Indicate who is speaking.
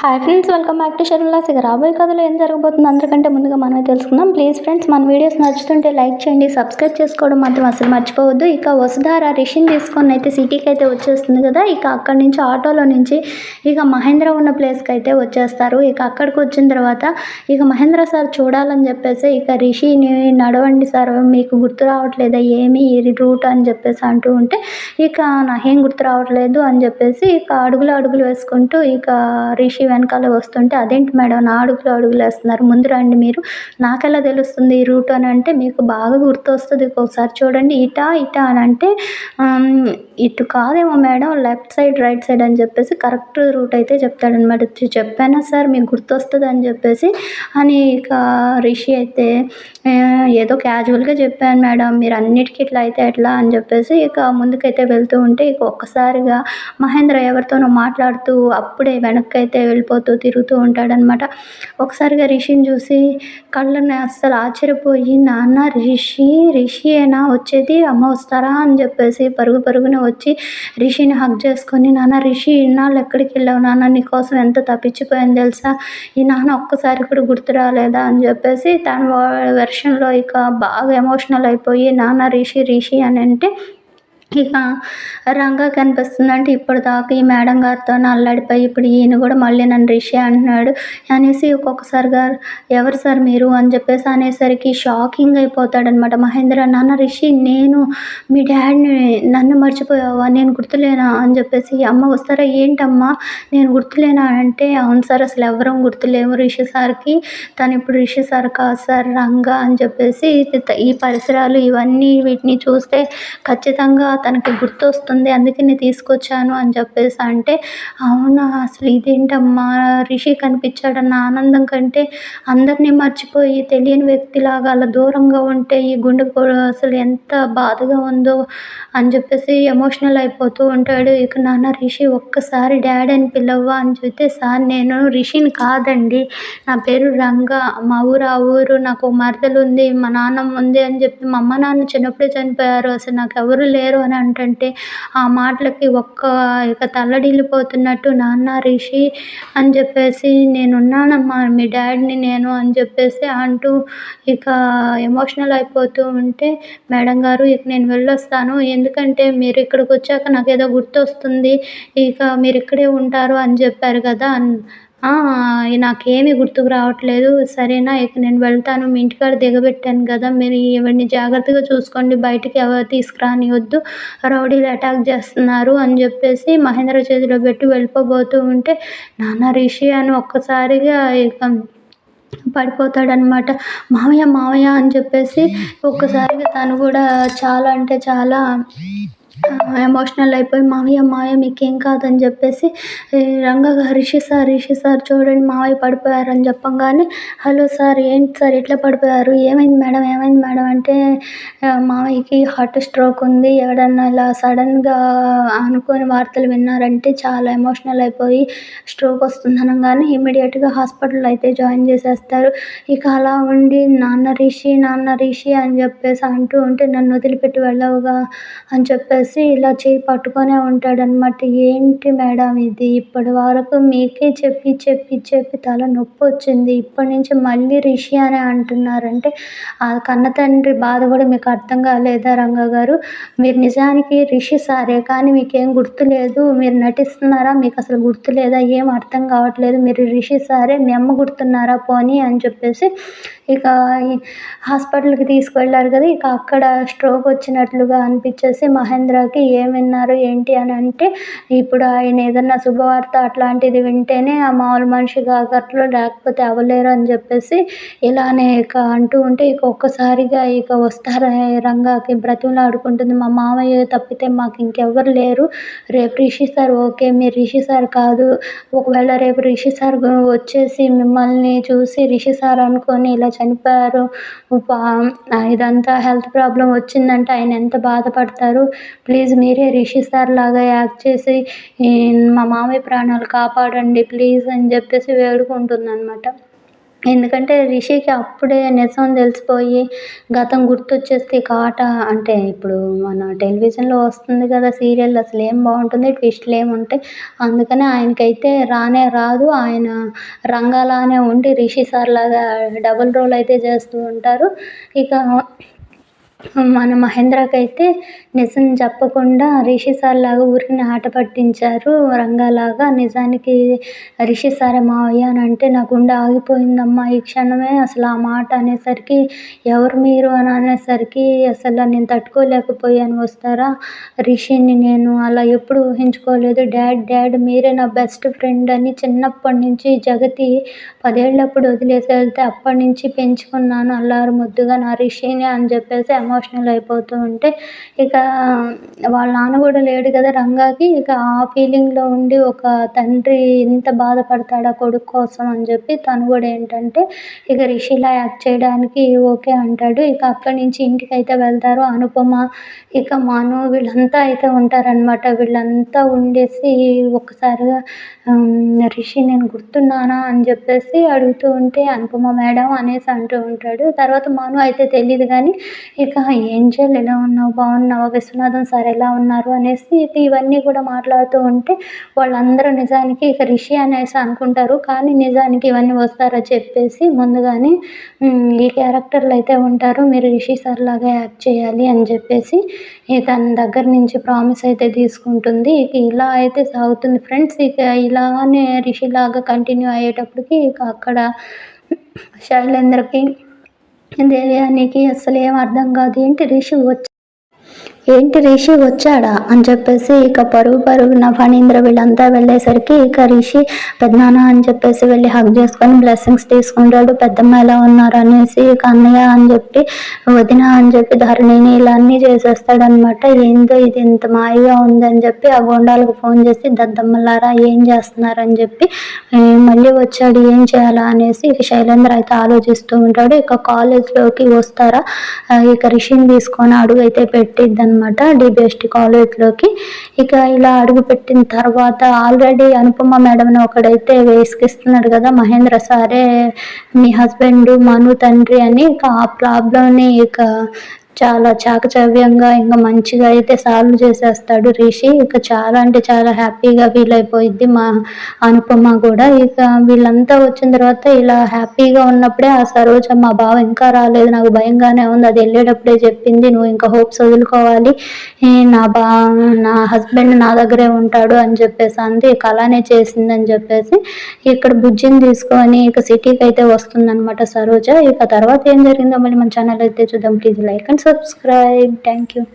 Speaker 1: Hi friends welcome back to Sharmila's ఇక రాబోయే కథలో ఏం జరగబోతుందో అందరికంటే ముందుగా మనమే తెలుసుకుందాం. ప్లీజ్ ఫ్రెండ్స్ మన వీడియోస్ నచ్చుతుంటే లైక్ చేయండి సబ్స్క్రైబ్ చేసుకోవడం మాత్రం అసలు మర్చిపోవద్దు. ఇక వసుధార రిషిని తీసుకొని అయితే సిటీకి అయితే వచ్చేస్తుంది కదా ఇక అక్కడి నుంచి ఆటోలో నుంచి ఇక మహేంద్ర ఉన్న ప్లేస్కి అయితే వచ్చేస్తారు. ఇక అక్కడికి వచ్చిన తర్వాత ఇక మహేంద్ర సార్ చూడాలని చెప్పేసి ఇక రిషిని నడవండి సార్ మీకు గుర్తు రావట్లేదా ఏమి రూట్ అని చెప్పేసి అంటూ ఉంటే ఇక నాకేం గుర్తు రావట్లేదు అని చెప్పేసి ఇక అడుగులు అడుగులు వేసుకుంటూ ఇక రిషి వెనకాల వస్తుంటే అదేంటి మేడం? నా అడుగులు అడుగులు వేస్తున్నారు ముందు రండి మీరు. నాకెలా తెలుస్తుంది ఈ రూట్ అని అంటే మీకు బాగా గుర్తొస్తుంది ఒకసారి చూడండి. ఇటా ఇటా అని అంటే ఇటు కాదేమో madam left side right side అని చెప్పేసి కరెక్ట్ రూట్ అయితే చెప్తాడనమాట చెప్పానా సార్? మీకు గుర్తొస్తుంది అని చెప్పేసి అని ఇక రిషి అయితే ఏదో క్యాజువల్గా చెప్పాను మేడం. మీరు అన్నిటికీ ఇట్లా అయితే ఎట్లా అని చెప్పేసి ఇక ముందుకైతే వెళ్తూ ఉంటే ఇక ఒక్కసారిగా మహేంద్ర ఎవరితోనో మాట్లాడుతూ అప్పుడే వెనక్కి అయితే వెళ్ళిపోతూ తిరుగుతూ ఉంటాడనమాట ఒకసారిగా రిషిని చూసి కళ్ళని అస్సలు ఆశ్చర్యపోయి నాన్న రిషి రిషి అయినా వచ్చేది? అమ్మ వస్తారా? అని చెప్పేసి పరుగు పరుగున వచ్చి రిషిని హక్ చేసుకొని నాన్న రిషి ఇన్నాళ్ళు ఎక్కడికి వెళ్ళావు? నాన్న నీకోసం ఎంత తప్పించిపోయింది తెలుసా? ఈ నాన్న ఒక్కసారి కూడా గుర్తు రాలేదా? అని చెప్పేసి తన వెర్షన్లో ఇక బాగా ఎమోషనల్ అయిపోయి నాన్న రిషి రిషి అని అంటే ఇక రంగా కనిపిస్తుందంటే ఇప్పటిదాకా ఈ మేడం గారితో అల్లాడిపోయి ఇప్పుడు ఈయన కూడా మళ్ళీ నన్ను రిషి అంటున్నాడు. అనేసి ఒక్కొక్కసారిగా ఎవరు సార్ మీరు? అని చెప్పేసి అనేసరికి షాకింగ్ అయిపోతాడనమాట. మహేంద్ర నాన్న రిషి నేను మీ డాడీని నన్ను మర్చిపోయావా? నేను గుర్తులేనా? అని చెప్పేసి అమ్మ వస్తారా? ఏంటమ్మా? నేను గుర్తులేనా? అంటే అవును సార్ అసలు ఎవరూ గుర్తులేము రిషి సార్కి. తను ఇప్పుడు రిషి సార్ కాదు సార్ రంగా అని చెప్పేసి ఈ పరిసరాలు ఇవన్నీ వీటిని చూస్తే ఖచ్చితంగా తనకి గుర్తొస్తుంది అందుకే నేను తీసుకొచ్చాను అని చెప్పేసి అంటే అవునా అసలు ఇదేంటమ్మా? రిషి కనిపించాడన్న ఆనందం కంటే అందరినీ మర్చిపోయి తెలియని వ్యక్తిలాగా అలా దూరంగా ఉంటే ఈ గుండె అసలు ఎంత బాధగా ఉందో అని చెప్పేసి ఎమోషనల్ అయిపోతూ ఉంటాడు. ఇక నాన్న రిషి ఒక్కసారి డాడీ అని పిలవ్వా? అని చెప్తే సార్ నేను రిషిని కాదండి. నా పేరు రంగా. మా ఊరు ఆ ఊరు. నాకు మరదలు ఉంది మా నాన్నమ్మ ఉంది అని చెప్పి మా అమ్మ నాన్న చిన్నప్పుడే చనిపోయారు. అసలు నాకు ఎవరు లేరు అని అంటే ఆ మాటలకి ఒక్క ఇక తల్లడిల్లిపోతున్నట్టు నాన్న రిషి అని చెప్పేసి నేనున్నానమ్మా మీ డాడీని నేను అని చెప్పేసి అంటూ ఇక ఎమోషనల్ అయిపోతూ ఉంటే మేడం గారు ఇక నేను వెళ్ళొస్తాను. ఎందుకంటే మీరు ఇక్కడికి వచ్చాక నాకు ఏదో గుర్తొస్తుంది. ఇక మీరు ఇక్కడే ఉంటారు అని చెప్పారు కదా నాకేమీ గుర్తుకు రావట్లేదు. సరేనా ఇక నేను వెళ్తాను. మీ ఇంటికాడ దిగబెట్టాను కదా. మీరు ఇవన్నీ జాగ్రత్తగా చూసుకోండి. బయటికి ఎవరు తీసుకురానివద్దు రౌడీలు అటాక్ చేస్తున్నారు అని చెప్పేసి మహేంద్ర చేతిలో పెట్టి వెళ్ళిపోబోతూ ఉంటే నాన్న రిషి అని ఒక్కసారిగా ఇక పడిపోతాడనమాట మావయ్య మావయ్య అని చెప్పేసి ఒక్కసారిగా తను కూడా చాలా అంటే చాలా ఎమోషనల్ అయిపోయి మావయ్య మావయ్య మీకేం కాదని చెప్పేసి రంగా రిషి సార్ రిషి సార్ చూడండి మావయ్య పడిపోయారు అని చెప్పంగానే హలో సార్ ఏంటి సార్ ఇట్లా పడిపోయారు? ఏమైంది మేడం ఏమైంది మేడం? అంటే మావయ్యకి హార్ట్ స్ట్రోక్ ఉంది ఎవడన్నా ఇలా సడన్గా అనుకోని వార్తలు విన్నారంటే చాలా ఎమోషనల్ అయిపోయి స్ట్రోక్ వస్తుంది అనగానే ఇమీడియట్గా హాస్పిటల్ అయితే జాయిన్ చేసేస్తారు. ఇక అలా ఉండి నాన్న రిషి నాన్న రిషి అని చెప్పేసి అంటూ ఉంటే నన్ను వదిలిపెట్టి వెళ్ళవుగా అని చెప్పేసి ఇలా చేయి పట్టుకొనే ఉంటాడనమాట ఏంటి మేడం ఇది? ఇప్పటి వరకు మీకే చెప్పి చెప్పి చెప్పి తల నొప్పి వచ్చింది. ఇప్పటి నుంచి మళ్ళీ రిషి అని అంటున్నారంటే ఆ కన్న తండ్రి బాధ కూడా మీకు అర్థం కాలేదా రంగా గారు? మీరు నిజానికి రిషి సారే కానీ మీకేం గుర్తులేదు మీరు నటిస్తున్నారా? మీకు అసలు గుర్తు లేదా? ఏం అర్థం కావట్లేదు. మీరు రిషి సారే మీ అమ్మ గుర్తున్నారా? పోనీ అని చెప్పేసి ఇక హాస్పిటల్కి తీసుకువెళ్ళారు కదా ఇక అక్కడ స్ట్రోక్ వచ్చినట్లుగా అనిపించేసి మహేంద్రకి ఏం విన్నారు ఏంటి అని అంటే ఇప్పుడు ఆయన ఏదన్నా శుభవార్త అట్లాంటిది వింటేనే ఆ మామూలు మనిషి కాగట్లు లేకపోతే అవ్వలేరు అని చెప్పేసి ఇలానే ఇక అంటూ ఉంటే ఇక ఒక్కసారిగా ఇక వస్తారు రంగాకి బ్రతిమలాడుకుంటుంది మా మామయ్య తప్పితే మాకు ఇంకెవ్వరు లేరు. రేపు రిషి సార్ ఓకే మీరు రిషి సార్ కాదు. ఒకవేళ రేపు రిషి సార్ వచ్చేసి మిమ్మల్ని చూసి రిషి సార్ అనుకొని ఇలా చనిపోయారు. ఇదంతా హెల్త్ ప్రాబ్లం వచ్చిందంటే ఆయన ఎంత బాధపడతారు? ప్లీజ్ మీరే రిషి సార్ లాగా యాక్ట్ చేసి మా మామయ్య ప్రాణాలు కాపాడండి ప్లీజ్ అని చెప్పేసి వేడుకుంటుంది అనమాట ఎందుకంటే రిషికి అప్పుడే నిజం తెలిసిపోయి గతం గుర్తొచ్చేస్తే ఇక ఆట అంటే ఇప్పుడు మన టెలివిజన్లో వస్తుంది కదా సీరియల్ అసలు ఏం బాగుంటుంది ట్విస్ట్లు ఏమి ఉంటాయి. అందుకని ఆయనకైతే రానే రాదు ఆయన రంగాలానే ఉండి రిషి సార్ లాగా డబుల్ రోల్ అయితే చేస్తూ ఉంటారు. ఇక మన మహేంద్రకైతే నిజం చెప్పకుండా రిషి సార్ లాగా ఊరిని ఆట పట్టించారు. రంగాలాగా నిజానికి రిషి సారే మావయ్య అని అంటే నా గుండె ఆగిపోయిందమ్మా. ఈ క్షణమే అసలు ఆ మాట అనేసరికి ఎవరు మీరు అని అనేసరికి అసలు నేను తట్టుకోలేకపోయాను. వస్తారా? రిషిని నేను అలా ఎప్పుడు ఊహించుకోలేదు. డాడ్ డాడ్ మీరే నా బెస్ట్ ఫ్రెండ్ అని చిన్నప్పటి నుంచి జగతి పదేళ్ళప్పుడు వదిలేసి వెళ్తే అప్పటి నుంచి పెంచుకున్నాను. అల్లారు ముద్దుగా నా రిషిని అని చెప్పేసి ఎమోషనల్ అయిపోతూ ఉంటే ఇక వాళ్ళ నాన్న కూడా లేడు కదా రంగాకి ఇక ఆ ఫీలింగ్లో ఉండి ఒక తండ్రి ఎంత బాధపడతాడా కొడుకు కోసం అని చెప్పి తను కూడా ఏంటంటే ఇక రిషిలా యాక్ట్ చేయడానికి ఓకే అంటాడు. ఇక అక్కడి నుంచి ఇంటికి అయితే వెళ్తారు. అనుపమ ఇక మను వీళ్ళంతా అయితే ఉంటారనమాట వీళ్ళంతా ఉండేసి ఒక్కసారిగా రిషి నేను గుర్తున్నానా అని చెప్పేసి అడుగుతూ ఉంటే అనుపమ మేడం అనేసి అంటూ ఉంటాడు. తర్వాత మను అయితే తెలియదు కానీ ఇక ఏంజల్ ఎలా ఉన్నావు? బాగున్నావా? విశ్వనాథం సార్ ఎలా ఉన్నారు? అనేసి ఇవన్నీ కూడా మాట్లాడుతూ ఉంటే వాళ్ళందరూ నిజానికి ఇక రిషి అనేసి అనుకుంటారు. కానీ నిజానికి ఇవన్నీ వస్తారని చెప్పేసి ముందుగానే ఈ క్యారెక్టర్లు అయితే ఉంటారు. మీరు రిషి సార్ లాగా యాక్ట్ చేయాలి అని చెప్పేసి తన దగ్గర నుంచి ప్రామిస్ అయితే తీసుకుంటుంది. ఇక ఇలా అయితే సాగుతుంది ఫ్రెండ్స్. ఇక ఇలానే రిషిలాగా కంటిన్యూ అయ్యేటప్పటికి ఇక అక్కడ శైలేంద్రకి దేవయానికి అసలు ఏం అర్థం కాదు. ఏంటి రిషి వచ్చి ఏంటి రిషి వచ్చాడా? అని చెప్పేసి ఇక పరుగు పరుగున ఫణీంద్ర వీళ్ళంతా వెళ్ళేసరికి ఇక రిషి పెద్దనాన్న అని చెప్పేసి వెళ్ళి హక్ చేసుకొని బ్లెస్సింగ్స్ తీసుకుంటాడు. పెద్దమ్మ ఎలా ఉన్నారు? అనేసి ఇక అన్నయ్య అని చెప్పి వదిన అని చెప్పి ధరణిని ఇలా అన్నీ చేసేస్తాడనమాట ఏందో ఇది? ఇంత మాయగా ఉందని చెప్పి ఆ గోండాలకు ఫోన్ చేసి దద్దమ్మలారా ఏం చేస్తున్నారని చెప్పి మళ్ళీ వచ్చాడు ఏం చేయాలా? అనేసి ఇక శైలేంద్ర అయితే ఆలోచిస్తూ ఉంటాడు. ఇక కాలేజ్లోకి వస్తారా? ఇక రిషిని తీసుకొని అడుగు అయితే పెట్టిద్ది అనమాట డిబిఎస్టి కాలేజ్లోకి ఇక ఇలా అడుగు పెట్టిన తర్వాత ఆల్రెడీ అనుపమ మేడంని ఒకడైతే వేసుకిస్తున్నాడు కదా మహేంద్ర సారే మీ హస్బెండ్ మను తండ్రి అని. ఇక ఆ ప్రాబ్లమ్ని ఇక చాలా చాకచవ్యంగా ఇంకా మంచిగా అయితే సాల్వ్ చేసేస్తాడు రిషి. ఇక చాలా అంటే చాలా హ్యాపీగా ఫీల్ అయిపోయింది మా అనుపమ కూడా. ఇక వీళ్ళంతా వచ్చిన తర్వాత ఇలా హ్యాపీగా ఉన్నప్పుడే ఆ సరోజ మా బావ ఇంకా రాలేదు నాకు భయంగానే ఉంది అది వెళ్ళేటప్పుడే చెప్పింది నువ్వు ఇంకా హోప్స్ వదులుకోవాలి. నా బా నా హస్బెండ్ నా దగ్గరే ఉంటాడు అని చెప్పేసి అంది. ఇక అలానే చేసిందని చెప్పేసి ఇక్కడ బుజ్జిని తీసుకొని ఇక సిటీకి అయితే వస్తుందన్నమాట సరోజ. ఇక తర్వాత ఏం జరిగిందో మళ్ళీ మన ఛానల్ అయితే చూద్దాం. Please like and subscribe. Thank you